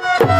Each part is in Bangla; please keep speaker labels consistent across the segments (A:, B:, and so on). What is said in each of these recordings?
A: Bye.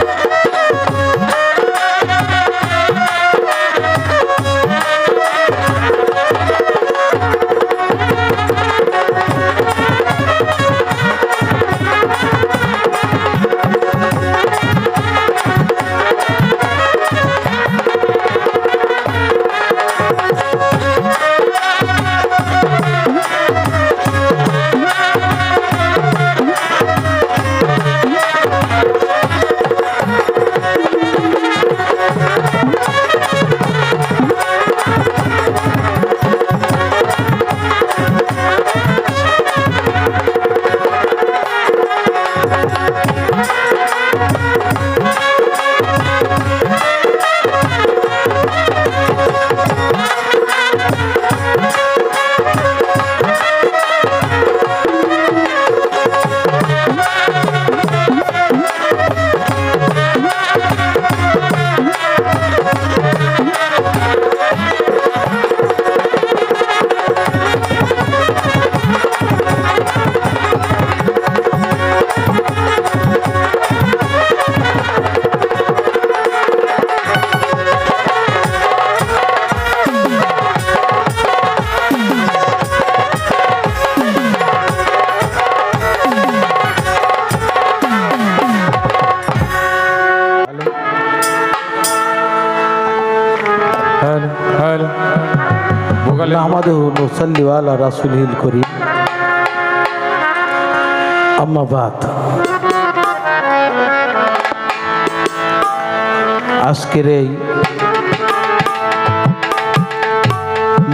A: আজকের এই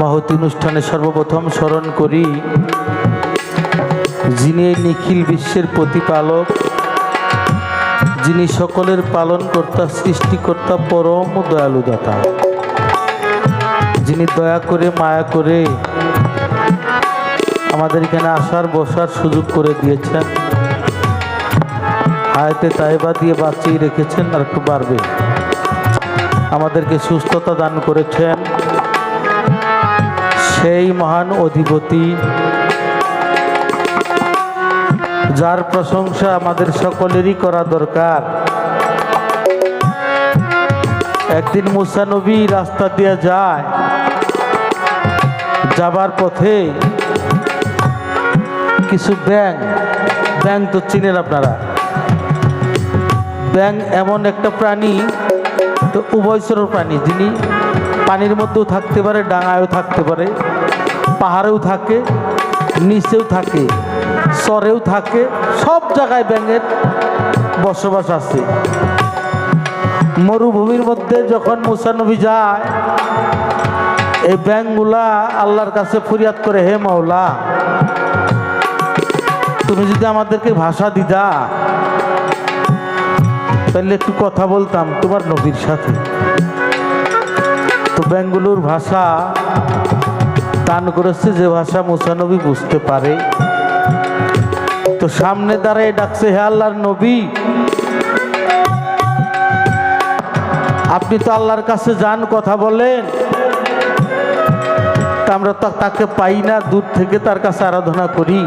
A: মহতি অনুষ্ঠানে সর্বপ্রথম স্মরণ করি, যিনি নিখিল বিশ্বের প্রতিপালক, যিনি সকলের পালনকর্তা, সৃষ্টিকর্তা, পরম দয়ালু দাতা যিনি দয়া করে, মায়া করে আমাদের এখানে আসার, বসার সুযোগ করে দিয়েছেন। হায়াতে তাইবা দিয়ে বাঁচিয়ে রেখেছেন আর একটু বাড়বে। আমাদেরকে সুস্থতা দান করেছেন। সেই মহান অধিপতি যার প্রশংসা আমাদের সকলেরই করা দরকার। একদিন মুসা নবী রাস্তা দিয়ে যায়, যাবার পথে কিছু ব্যাং ব্যাং তো চিনেন আপনারা। ব্যাং এমন একটা প্রাণী, তো উভয়চর প্রাণী, যিনি পানির মধ্যেও থাকতে পারে, ডাঙায়ও থাকতে পারে, পাহাড়েও থাকে, নিচেও থাকে, চরেও থাকে, সব জায়গায় ব্যাঙের বসবাস আছে। মরুভূমির মধ্যে যখন মুসানবী যায়, এই ব্যাংগুলা আল্লাহর কাছে ফরিয়াদ করে, হে মাওলা তুমি যদি আমাদেরকে ভাষা দিদা, তাহলে একটু কথা বলতাম তোমার নবীর সাথে। তো ব্যাঙ্গুলোর ভাষা দান করেছে যে ভাষা মুসানবী বুঝতে পারে। তো সামনে দাঁড়ায় ডাকছে, হে আল্লাহর নবী, আপনি তো আল্লাহর কাছে যান, কথা বলেন। তা আমরা তো তাকে পাই না, দূর থেকে তার কাছে আরাধনা করি।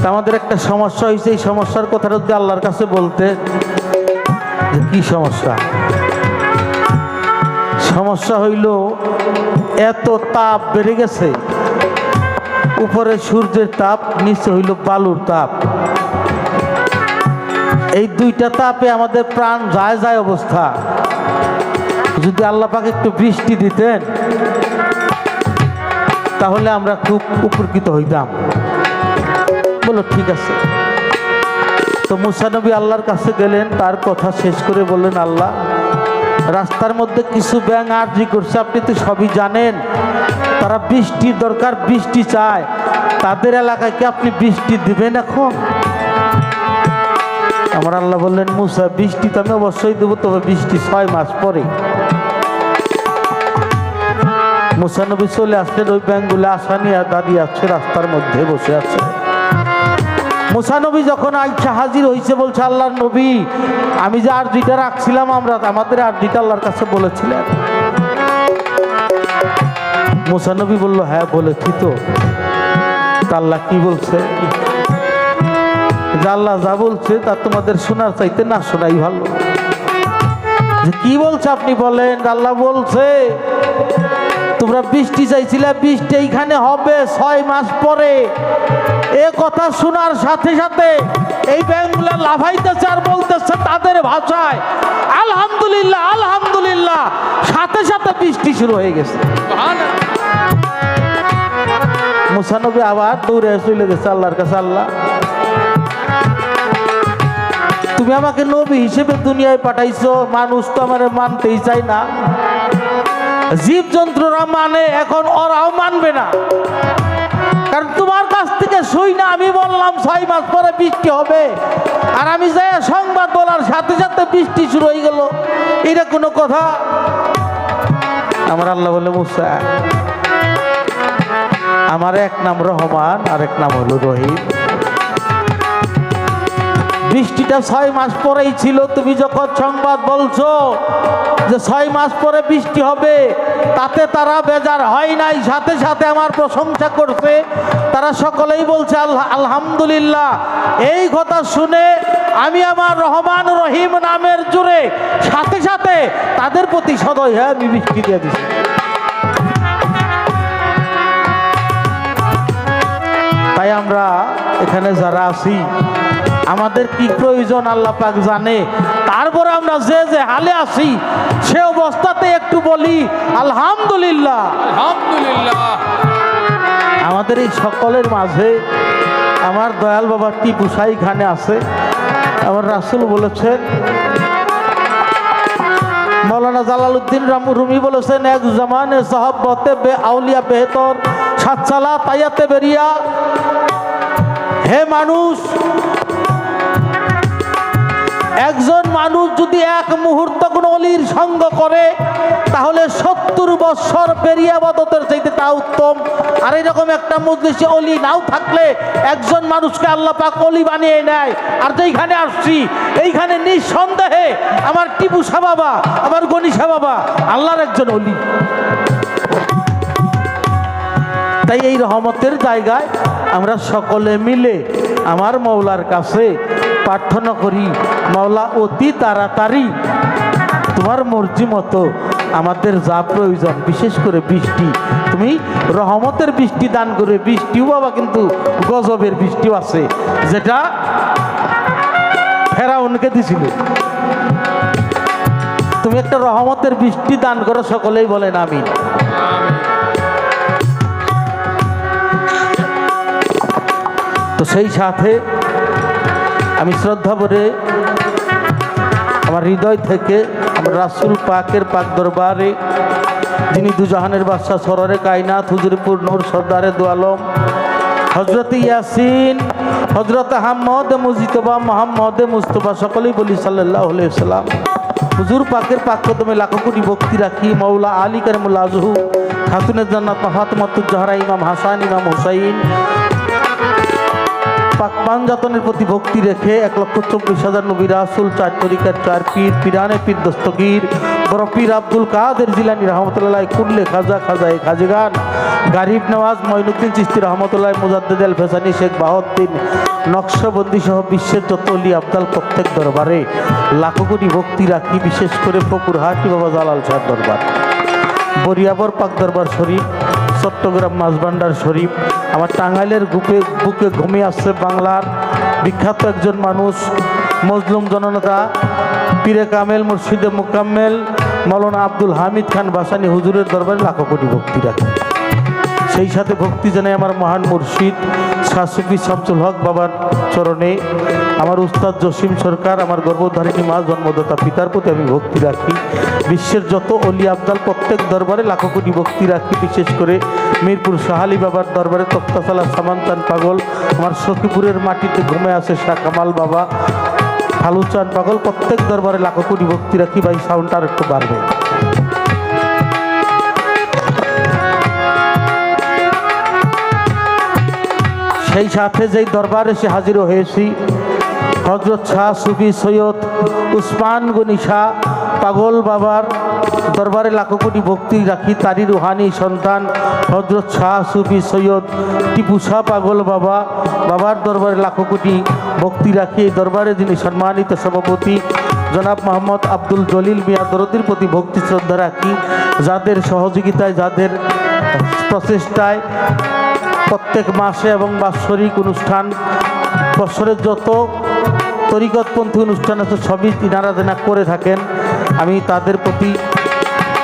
A: তা আমাদের একটা সমস্যা হয়েছে, এই সমস্যার কথাটা যদি আল্লাহর কাছে বলতে, যে কি সমস্যা? সমস্যা হইল, এত তাপ বেড়ে গেছে, উপরে সূর্যের তাপ, নিচে হইল বালুর তাপ। এই দুইটা তাপে আমাদের প্রাণ যায় যায় অবস্থা। যদি আল্লাহ পাকে একটু বৃষ্টি দিতেন, তাহলে আমরা খুব উপকৃত হইতাম। বলো ঠিক আছে। তো মুসানবী আল্লাহর কাছে গেলেন, তার কথা শেষ করে বললেন, আল্লাহ, রাস্তার মধ্যে কিছু ব্যাং আর্জি করছে, আপনি তো সবই জানেন। তারা বৃষ্টির দরকার, বৃষ্টি চায়। তাদের এলাকায় কি আপনি বৃষ্টি দিবেন এখন? আমার আল্লাহ বললেন, মুসা, বৃষ্টি তো আমি অবশ্যই দেবো, তবে বৃষ্টি ছয় মাস পরে। মুসানবী চলে আসলেন, ওই ব্যাংকগুলো আসা নিয়ে দাঁড়িয়ে আছে, রাস্তার মধ্যে বসে আছে। মুসানবী যখন আইসা হাজির হয়েছে বলছে, আল্লাহর নবী, আমি যে আর দুইটা রাখছিলাম আমরা, আমাদের আর দুইটা আল্লাহর কাছে বলেছিলেন। মুসানবী বলল হ্যাঁ বলেছি তো। আল্লাহ কি বলছে? আল্লাহ যা বলছে, তা তোমাদের শোনার চাইতে না শোনাই ভালো। কি বলছে আপনি বলেন? আল্লাহ বলছে, তোমরা বৃষ্টি চাইছিলে, বৃষ্টি এইখানে হবে ছয় মাস পরে। কথা শোনার সাথে সাথে এই ব্যাংকগুলো লাফাইতেছে আর বলতেছে তাদের ভাষায়, আলহামদুলিল্লাহ আলহামদুলিল্লাহ। সাথে সাথে বৃষ্টি শুরু হয়ে গেছে। মুসানবী আবার দৌড়ে চলে গেছে আল্লাহর কাছে, আল্লাহ, তুমি আমাকে নবী হিসেবে দুনিয়ায় পাঠাইছো, মানুষ তো আমার মানতেই চাই না। জীব জন্তুরা মানে এখন ওরাও মানবে না। কারণ তোমার না, আমি বললাম ছয় মাস পরে বৃষ্টি হবে। আর আমি যাই সংবাদ বলার সাথে সাথে বৃষ্টি শুরু হয়ে গেল, এটা কোনো কথা? আমার আল্লাহ বলে, মুসা, আমার এক নাম রহমান আর এক নাম হলো রহিম। বৃষ্টিটা ছয় মাস পরেই ছিল, তুমি যখন সংবাদ বলছো যে ছয় মাস পরে বৃষ্টি হবে, তাতে তারা বেজার হয় নাই, সাথে সাথে আমার প্রশংসা করছে। তারা সকলেই বলছে আলহামদুলিল্লাহ, এই কথা শুনে আমি আমার রহমান রহিম নামের জুড়ে সাথে সাথে তাদের প্রতি সদয় হ্যাঁ আমি বৃষ্টি দিয়ে দিচ্ছি তাই আমরা এখানে যারা আছি আমাদের কি প্রয়োজন আল্লাহ পাক জানে। তারপরে আমরা যে যে হালে আছি সে অবস্থাতে একটু বলি আলহামদুলিল্লাহ।
B: আলহামদুলিল্লাহ।
A: আমাদের এই সকলের মাঝে আমার দয়াল বাবা টিপু সাই খানে আছে। আমার রাসুল বলেছেন মৌলানা জালালউদ্দিন রামু রুমি বলেছেন এক জামানে সাহাবতে বে আউলিয়া বেহতর সাতসালা তাইয়াতে বেরিয়া। হে মানুষ একজন মানুষ যদি এক মুহূর্ত কোনো অলির সঙ্গ করে, তাহলে সত্তর বৎসর পেরিয়ে আবাদতের চাইতে তা উত্তম। আর এরকম একটা মজলিসে অলি নাও থাকলে একজন মানুষকে আল্লাহ পাক অলি বানিয়ে নেয়। আর যেইখানে আসছি, এইখানে নিঃসন্দেহে আমার টিপু শাহ বাবা, আমার গণিসা বাবা, আল্লাহর একজন অলি। তাই এই রহমতের জায়গায় আমরা সকলে মিলে আমার মৌলার কাছে প্রার্থনা করি মৌলা অতি তাড়াতাড়ি। তোমার মর্জি মতো আমাদের যা প্রয়োজন, বিশেষ করে বৃষ্টি। তুমি রহমতের বৃষ্টি দান করে, বৃষ্টিও বাবা কিন্তু গজবের বৃষ্টিও আছে, যেটা ফেরা ফেরাউনকে দিছিল। তুমি একটা রহমতের বৃষ্টি দান করো, সকলেই বলেন আমি তো সেই সাথে আমি শ্রদ্ধা ভরে আমার হৃদয় থেকে আমার রাসুল পাকের পাক দরবারে, যিনি দুজাহানের বাদশাহ সররে কায়নাথ হুজুরপুর নূর সর্দারে দোয়ালম হজরত ইয়াসিন হজরত আহমদ, মুজিতবা মোহাম্মদ, মুস্তফা সকলেই বলি সাল্লাহ সাল্লাম হুজুর পাকের পাক কদমে লাখো কোটি ভক্তি রাখি মৌলা আলী কারিমুল্লা আজহু খাতুনের জান্নাত ফাতেমাতুজ্জাহরা ইমাম হাসান, ইমাম হুসাইন পাকমান জাতনের প্রতি ভক্তি রেখে এক লক্ষ চব্বিশ হাজার নবী রাসুল, চার তরিকার চার পীর, পিরানে পীর দস্তগীর, বড় পীর আব্দুল কাদের জিলানি রহমতুল্লাহ কুল্লে খাজা, খাজাই খাজগান, গারিব নওয়াজ মঈনুদ্দিন চিস্তি রহমতুল্লাহ মুজাদ্দিদ আল ফেসানি শেখ বাহদ্দিন নকশবন্দি সহ বিশ্বের যত অলি আবদাল প্রত্যেক দরবারে লাখো কোটি ভক্তি রাখি, বিশেষ করে ফকুরহাটি বাবা জালাল শাহ দরবার। বরিয়াবর পাক দরবার শরীফ চট্টগ্রাম মাঝভান্ডার শরীফ। আমার টাঙ্গাইলের বুকে বুকে ঘুমিয়ে আসছে বাংলার বিখ্যাত একজন মানুষ, মজলুম জননেতা, পীরে কামেল, মুর্শিদে মুকাম্মেল, মৌলানা আব্দুল হামিদ খান বাসানি হুজুরের দরবারে লাখো কোটি ভক্তি রাখে সেই সাথে ভক্তি জানাই আমার মহান মুর্শিদ শাসুফি শামসুল হক বাবার চরণে। আমার উস্তাদ জসিম সরকার, আমার গর্ভধারিণী মা, জন্মদাতা পিতার প্রতি আমি ভক্তি রাখি। বিশ্বের যত অলি আবদাল প্রত্যেক দরবারে লাখো কোটি ভক্তি রাখি, বিশেষ করে মিরপুর সাহালি বাবার দরবারে তক্তাশালা সামান্তান পাগল। আমার সখীপুরের মাটিতে ঘুমে আসে শাহ কামাল বাবা। ফালুচান পাগল, প্রত্যেক দরবারে লাখো কোটি ভক্তি রাখি, ভাই, সাউন্ডটা আর একটু বাড়বে। সেই সাথে যেই দরবারে সে হাজির হয়েছি হজরত শাহ সুফি সৈয়দ উসমান গনি শাহ, পাগল বাবার দরবারে লাখো কোটি ভক্তি রাখি, তারই রুহানি সন্তান হজরত শাহ সুফি সৈয়দ টিপু শাহ পাগল বাবা, বাবার দরবারে লাখো কোটি ভক্তি রাখি, এই দরবারে যিনি সম্মানিত সভাপতি জনাব মোহাম্মদ আব্দুল জলিল মিয়া দরদির প্রতি ভক্তি শ্রদ্ধা রাখি, যাদের সহযোগিতায়, যাদের প্রচেষ্টায় প্রত্যেক মাসে এবং বাৎসরিক অনুষ্ঠান। বছরের যত তরিকতপন্থী অনুষ্ঠান আছে, সবই তিনারা যেনা করে থাকেন। আমি তাদের প্রতি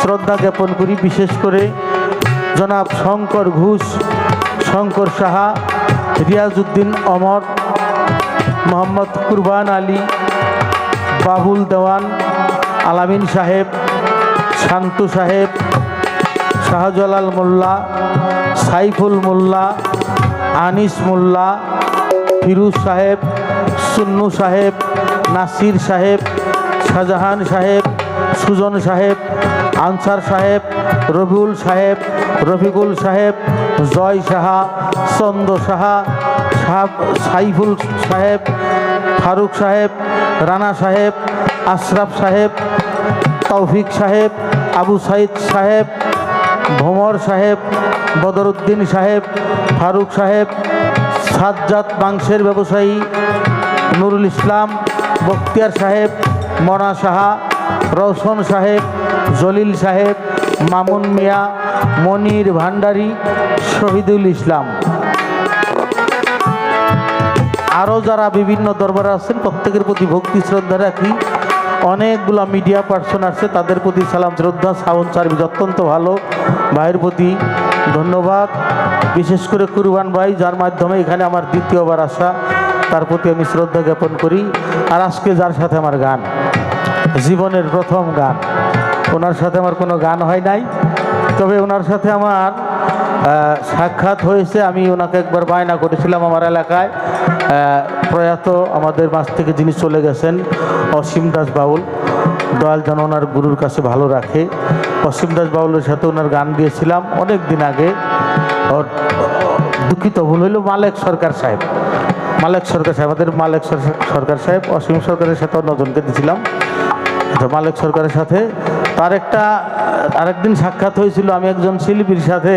A: শ্রদ্ধা জ্ঞাপন করি, বিশেষ করে জনাব শঙ্কর ঘোষ, শঙ্কর সাহা, রিয়াজউদ্দিন অমর, মোহাম্মদ কুরবান আলী, বাবুল দেওয়ান, আলামিন সাহেব, শান্তু সাহেব, শাহজালাল মোল্লা সাইফুল মোল্লা, আনিস মোল্লা, ফিরুজ সাহেব, সুন্নু সাহেব, নাসির সাহেব, শাহজাহান সাহেব, সুজন সাহেব, আনসার সাহেব, রবিউল সাহেব, রফিকুল সাহেব, জয় সাহা চন্দ সাহা সাহ- সাইফুল সাহেব, ফারুক সাহেব, রানা সাহেব, আশরাফ সাহেব, তৌফিক সাহেব, আবু সাইদ সাহেব ভোমর সাহেব, বদরুদ্দিন সাহেব, ফারুক সাহেব, সাজ্জাদ মাংসের ব্যবসায়ী, নুরুল ইসলাম, বখতিয়ার সাহেব, মনা সাহা, রওশন সাহেব, জলিল সাহেব, মামুন মিয়া, মনির ভান্ডারী শহীদুল ইসলাম। আরও যারা বিভিন্ন দরবারে আছেন, প্রত্যেকের প্রতি ভক্তি শ্রদ্ধা রাখি। অনেকগুলো মিডিয়া পার্সন আছে, তাদের প্রতি সালাম, শ্রদ্ধা, সাউন্ড সার্ভিস অত্যন্ত ভালো। ভাইয়ের প্রতি ধন্যবাদ। বিশেষ করে কুরবান ভাই, যার মাধ্যমে এখানে আমার দ্বিতীয়বার আসা, তার প্রতি আমি শ্রদ্ধা জ্ঞাপন করি। আর আজকে যার সাথে আমার গান, জীবনের প্রথম গান। ওনার সাথে আমার কোনো গান হয় নাই, তবে ওনার সাথে আমার সাক্ষাৎ হয়েছে, আমি ওনাকে একবার বায়না করেছিলাম আমার এলাকায়। প্রয়াত আমাদের মাছ থেকে যিনি চলে গেছেন, অসীম দাস বাউল। দয়াল যেন ওনার গুরুর কাছে ভালো রাখে। অসীম দাস বাউলের সাথে ওনার গান দিয়েছিলাম অনেক দিন আগে। দুঃখিত ভুল হইল মালেক সরকার সাহেব। মালেক সরকার সাহেব, আমাদের মালেক সরকার সাহেব অসীম সরকারের সাথে অন্যজনকে দিয়েছিলাম। মালিক সরকারের সাথে তার একটা আরেকদিন সাক্ষাৎ হয়েছিল, আমি একজন শিল্পীর সাথে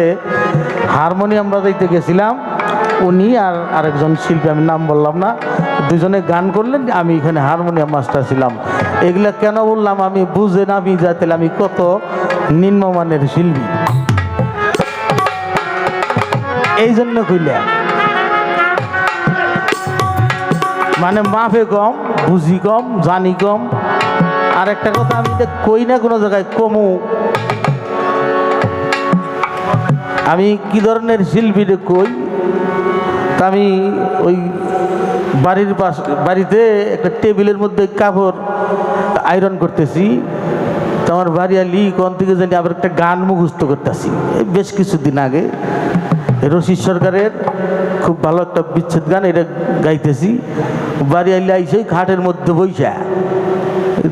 A: হারমোনিয়াম বাজাইতে গেছিলাম, উনি আর আরেকজন শিল্পী, আমি নাম বললাম না, দুজনে গান করলেন, আমি এখানে হারমোনিয়াম মাস্টার ছিলাম। এগুলা কেন বললাম আমি বুঝে না আমি যাতে আমি কত নিম্নমানের শিল্পী। এই জন্য কইলাম মানে মাফে কম, বুঝি কম, জানি কম। আর একটা কথা, আমি কই না কোনো জায়গায়, কমু। আমি কি ধরনের শিল্পীরে কই? তা আমি ওই বাড়ির পাশ, বাড়িতে একটা টেবিলের মধ্যে কাপড় আয়রন করতেছি। তো আমার বাড়ি আলি, কোন থেকে জানি আবার একটা গান মুখস্থ করতেছি। এই বেশ কিছুদিন আগে রশিদ সরকারের খুব ভালো একটা বিচ্ছেদ গান এটা গাইতেছি। বাড়ি আইলে আইসে খাটের মধ্যে বইসা।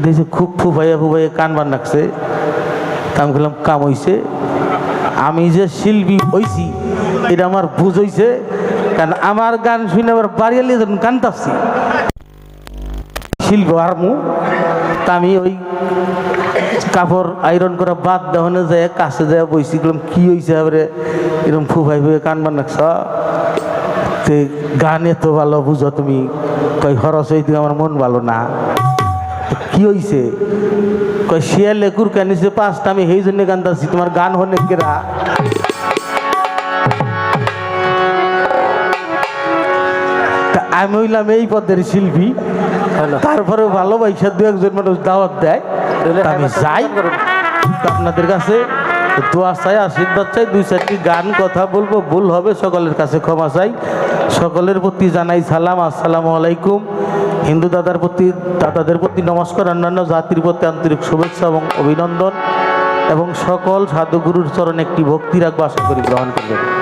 A: দেখছে খুব ফুফাইয়া ফুফাইয়া কান বান রাখছে। তা আমি বললাম, কাম হইছে। আমি যে শিল্পী হইছি, এটা আমার বুঝ হইছে, কারণ আমার গান শুনে আবার বাড়ি আইলে যখন কানতাছি শিল্প হারমু তা আমি ওই কাপড় আয়রন করা বাদ দেওয়ানো যায় কাছে যায় বইছি গেলাম কি হয়েছে এবারে এরকম ফুফাই ফুয়ে কান বান রাখছ তে গান এত ভালো বুঝো, তুমি কই খরচ হইতে আমার মন ভালো না। কি হইছে? কই শিয়ালে কুরকা নিচে পাঁচটা আমি সেই জন্য গান দাচ্ছি তোমার গান হনে কেরা? তা আমি হইলাম এই পদের শিল্পী তারপরে ভালোবাসা দু একজন মানুষ দাওয়াত দেয় আমি যাই। তা আপনাদের কাছে দোয়া চাই আশীর্বাদ চাই দুই চারটি গান কথা বলব ভুল হবে সকলের কাছে ক্ষমা চাই সকলের প্রতি জানাই সালাম আসসালামু আলাইকুম। হিন্দু দাদার প্রতি, দাদাদের প্রতি নমস্কার, অন্যান্য জাতির প্রতি আন্তরিক শুভেচ্ছা এবং অভিনন্দন এবং সকল সাধুগুরুর চরণে একটি ভক্তি রাখব, আশা করি গ্রহণ করবেন।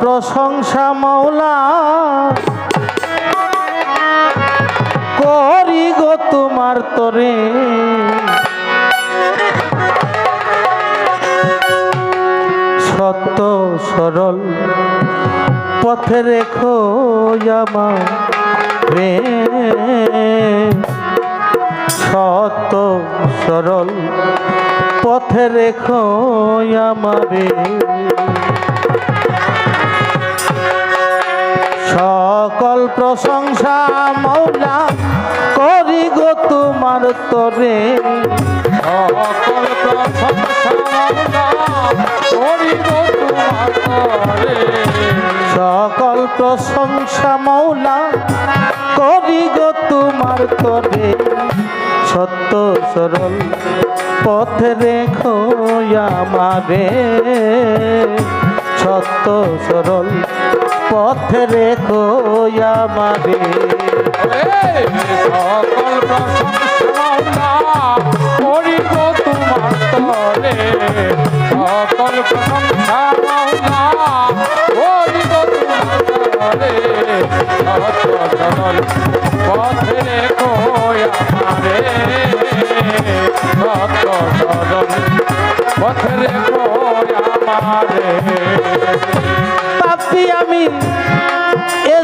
A: প্রশংসা মৌলা করি গো তোমার তরে। সত্য সরল পথে রেখো আমার রে সত্য সরল পথে রেখো আমারে সকল প্রশংসা মৌলা করি গো তোমার তরে।
B: সকল প্রশংসা।
A: সকল প্রশংসা মৌলা করি গো তোমার তরে। সত্য সরল পথে রেখো আমারে। সত্য সরল পথে রেখো আমারে
B: সকল প্রশংসা করিব তোমার। সকল করিব তোমার সরল পথে রেখো আমারে। সরল পথে রেখো আমারে
A: আমি এ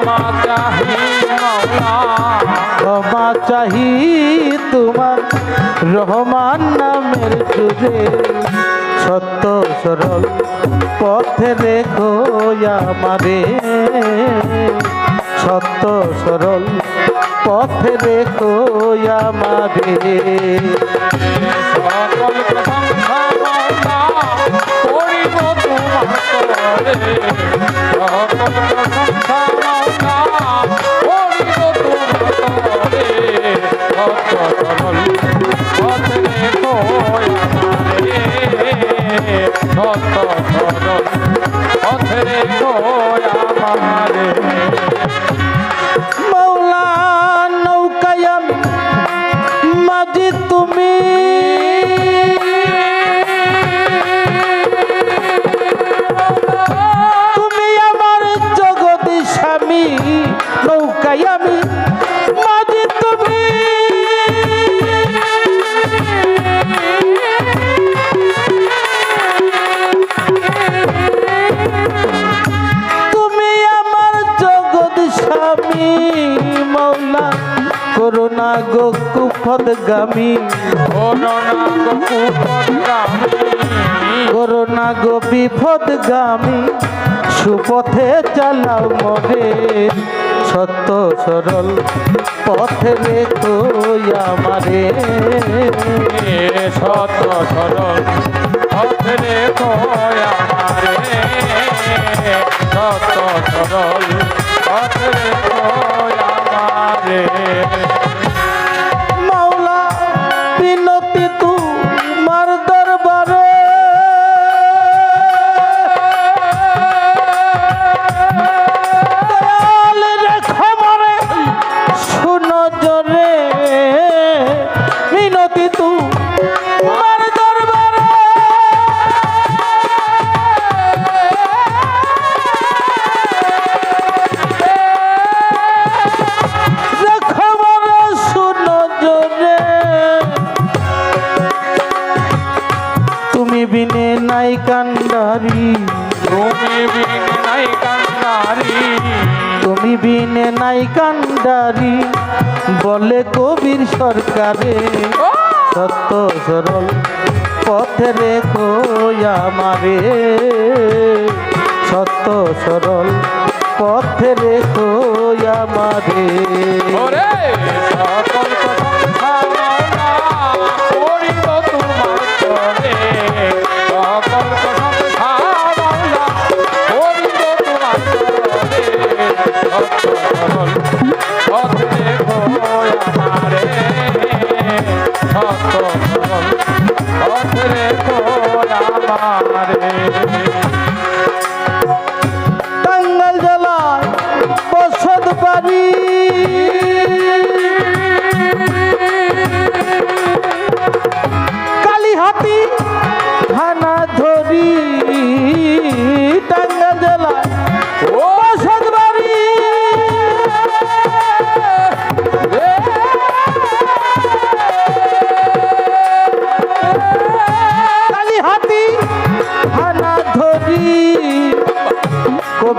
A: ক্ষমা চাহি
B: ক্ষমা চাহি
A: তোমার রহমান নামের জুড়ে সত্য সরল পথে রেখো আমারে। সত্য সরল পথে রেখো আমারে।
B: সকল প্রশংসা করিব তোমার সকল প্রশংসা সত্য সরল পথে আমারে
A: কুপদগামী
B: করোনা
A: গো বিপদগামী, সুপথে চালাও মরে সত্য সরল পথে রেখো আমারে।
B: সত্য সরল পথে রেখো আমারে। সত্য সরল পথে রেখো আমারে।
A: সরকারে সত্য সরল পথে রেখো আমারে। সত্য সরল পথে রেখো আমারে।
B: সকল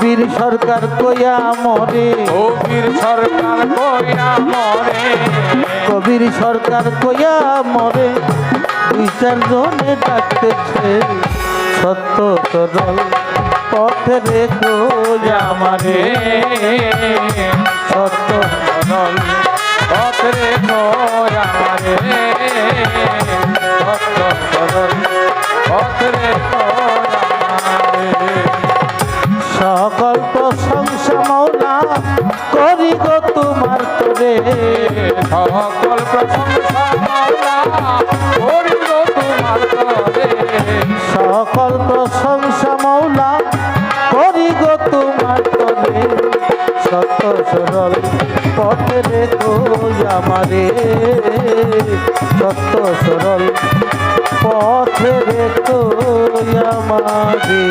A: কবির সরকার কইয়া মরে।
B: কবির সরকার কইয়া মরে।
A: কবির সরকার কইয়া মরে। দুই চারজনে ডাকতেছে সত্য সরল পথে রেখো আমারে।
B: সত্য সরল পথরে আমারে।
A: সকল প্রশংসা মৌলা করি গো তোমার তলে। সত্য সরল পথে রে আমারে। সত্য সরল পথে রে আমারে।